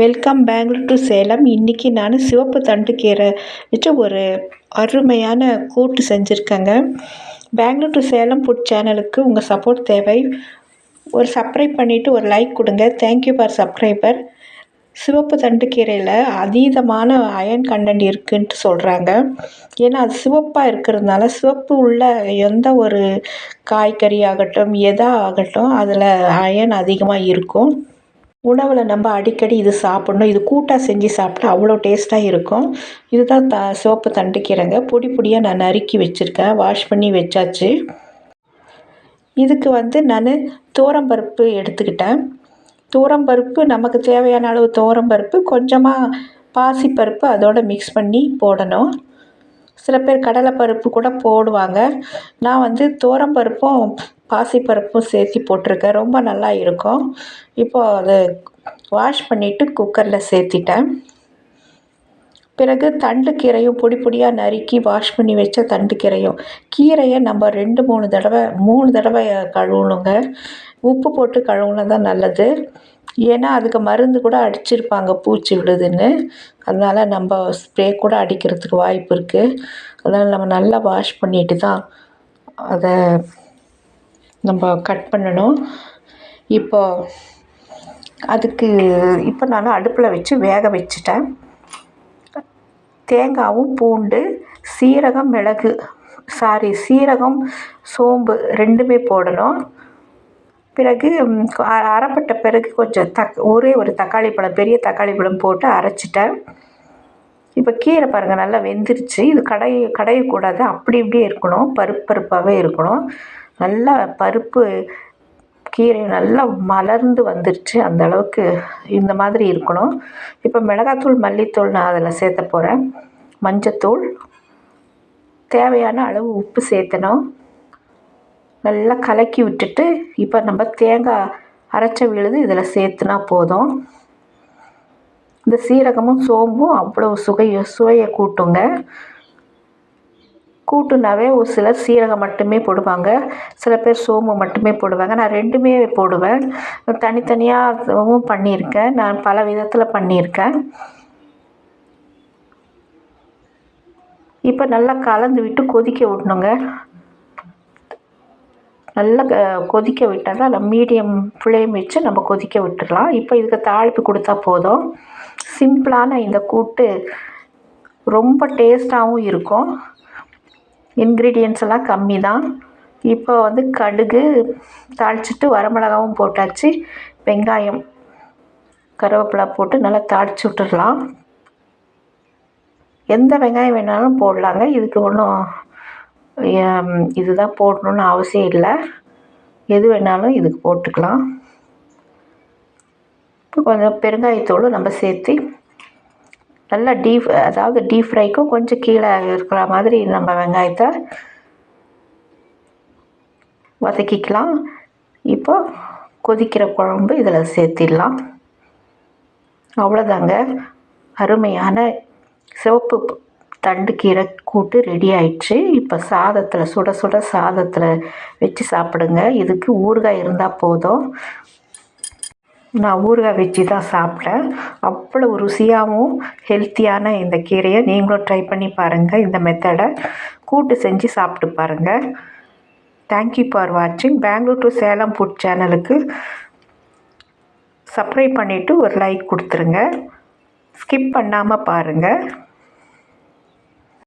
Welcome Bangalore to Salem இன்றைக்கி நான் சிவப்பு தண்டுக்கீரை வச்சு ஒரு அருமையான கூட்டு செஞ்சுருக்கேங்க. பெங்களூர் டு சேலம் ஃபுட் சேனலுக்கு உங்கள் சப்போர்ட் தேவை. ஒரு சப்ஸ்கிரைப் பண்ணிவிட்டு ஒரு லைக் கொடுங்க. தேங்க்யூ ஃபார் சப்ஸ்கிரைபர் சிவப்பு தண்டுக்கீரையில் அதீதமான அயன் கண்டென்ட் இருக்குன்ட்டு சொல்கிறாங்க ஏன்னா அது சிவப்பாக இருக்கிறதுனால சிவப்பு உள்ள எந்த ஒரு காய்கறி ஆகட்டும் எதா ஆகட்டும் அதில் அயன் அதிகமாக இருக்கும். உணவில் நம்ம அடிக்கடி இது சாப்பிட்ணும். இது கூட்டாக செஞ்சு சாப்பிட்டா அவ்வளோ டேஸ்ட்டாக இருக்கும். இதுதான் த சிவப்பு தண்டுக்கீரைங்க. பொடி பொடியாக நான் நறுக்கி வச்சுருக்கேன். வாஷ் பண்ணி வச்சாச்சு. இதுக்கு வந்து நான் தோரம்பருப்பு எடுத்துக்கிட்டேன். தோரம்பருப்பு நமக்கு தேவையான அளவு தோரம்பருப்பு கொஞ்சமாக பாசிப்பருப்பு அதோடு மிக்ஸ் பண்ணி போடணும். சில பேர் கடலைப்பருப்பு கூட போடுவாங்க. நான் வந்து தோரம்பருப்பும் பாசிப்பருப்பும் சேர்த்து போட்டிருக்கேன். ரொம்ப நல்லா இருக்கும். இப்போது அதை வாஷ் பண்ணிவிட்டு குக்கரில் சேர்த்திட்டேன். பிறகு தண்டு கீரையும் பொடி பொடியாக நறுக்கி வாஷ் பண்ணி வச்ச தண்டு கீரையும். கீரையை நம்ம ரெண்டு மூணு தடவை மூணு தடவை கழுவணுங்க. உப்பு போட்டு கழுவுனா தான் நல்லது. ஏன்னா அதுக்கு மருந்து கூட அடிச்சிருப்பாங்க பூச்சி விடுதுன்னு. அதனால் நம்ம ஸ்ப்ரே கூட அடிக்கிறதுக்கு வாய்ப்பு இருக்குது அதனால் நம்ம நல்லா வாஷ் பண்ணிட்டு தான் அதை நம்ம கட் பண்ணணும். இப்போ அதுக்கு இப்போ நான் அடுப்பில் வச்சு வேக வச்சுட்டேன். தேங்காயும் பூண்டு சீரகம் மிளகு சாரி சீரகம் சோம்பு ரெண்டுமே போடணும். பிறகு அரைப்பட்ட பிறகு கொஞ்சம் தக் ஒரே ஒரு தக்காளி பழம் பெரிய தக்காளி பழம் போட்டு அரைச்சிட்டேன். இப்போ கீரை பாருங்கள் நல்லா வெந்துருச்சு. இது கடைய கடையக்கூடாது. அப்படி இப்படியே இருக்கணும். பருப்பு பருப்பாகவே இருக்கணும். நல்லா பருப்பு கீரை நல்லா மலர்ந்து வந்துருச்சு அந்த அளவுக்கு இந்த மாதிரி இருக்கணும். இப்போ மிளகாத்தூள் மல்லித்தூள் நான் அதில் சேர்த்த போகிறேன் மஞ்சத்தூள் தேவையான அளவு உப்பு சேர்த்தணும். நல்லா கலக்கி விட்டுட்டு இப்போ நம்ம தேங்காய் அரைச்ச விழுது இதில் சேர்த்துனா போதும். இந்த சீரகமும் சோம்பும் அவ்வளோ சுவை சுவையை கூட்டுங்க. கூட்டுனாவே ஒரு சிலர் சீரகம் மட்டுமே போடுவாங்க. சில பேர் சோம்பு மட்டுமே போடுவாங்க. நான் ரெண்டுமே போடுவேன். தனித்தனியாகவும் பண்ணியிருக்கேன். நான் பல விதத்தில் பண்ணியிருக்கேன். இப்போ நல்லா கலந்து விட்டு கொதிக்க விடணுங்க. நல்லா கொதிக்க விட்டால் தான் மீடியம் ஃப்ளேம் வச்சு நம்ம கொதிக்க விட்டுடலாம். இப்போ இதுக்கு தாளிப்பு கொடுத்தா போதும். சிம்பிளான இந்த கூட்டு ரொம்ப டேஸ்ட்டாகவும் இருக்கும். இன்க்ரீடியன்ஸ் எல்லாம் கம்மி தான் இப்போ வந்து கடுகு தாளிச்சிட்டு வரமிளகாவும் போட்டாச்சு. வெங்காயம் கருவேப்பிலை போட்டு நல்லா தாளித்து விட்டுடலாம். எந்த வெங்காயம் வேணாலும் போடலாங்க. இதுக்கு ஒன்றும் இதுதான் போடணுன்னு அவசியம் இல்லை. எது வேணாலும் இதுக்கு போட்டுக்கலாம். இப்போ கொஞ்சம் பெருங்காயத்தோடு நம்ம சேர்த்து நல்லா டீப் அதாவது டீப் ஃப்ரைக்கும் கொஞ்சம் கீழே இருக்கிற மாதிரி நம்ம வெங்காயத்தை வதக்கிக்கலாம். இப்போ கொதிக்கிற குழம்பு இதில் சேர்த்திடலாம். அவ்வளோதாங்க. அருமையான சிவப்பு தண்டு கீரை கூட்டு ரெடி ஆயிடுச்சு. இப்போ சாதத்தில் சுட சுட சாதத்தில் வச்சு சாப்பிடுங்க. இதுக்கு ஊறுகாய் இருந்தால் போதும். நான் ஊறுகாய் வச்சு தான் சாப்பிட்டேன். அவ்வளோ ருசியாகவும் ஹெல்த்தியான இந்த கீரையை நீங்களும் ட்ரை பண்ணி பாருங்கள் இந்த மெத்தடை கூட்டு செஞ்சு சாப்பிட்டு பாருங்கள் தேங்க்யூ ஃபார் வாட்சிங் பெங்களூர் டு சேலம் ஃபுட் சேனலுக்கு சப்ஸ்கிரைப் பண்ணிவிட்டு ஒரு லைக் கொடுத்துருங்க. ஸ்கிப் பண்ணாமல் பாருங்கள்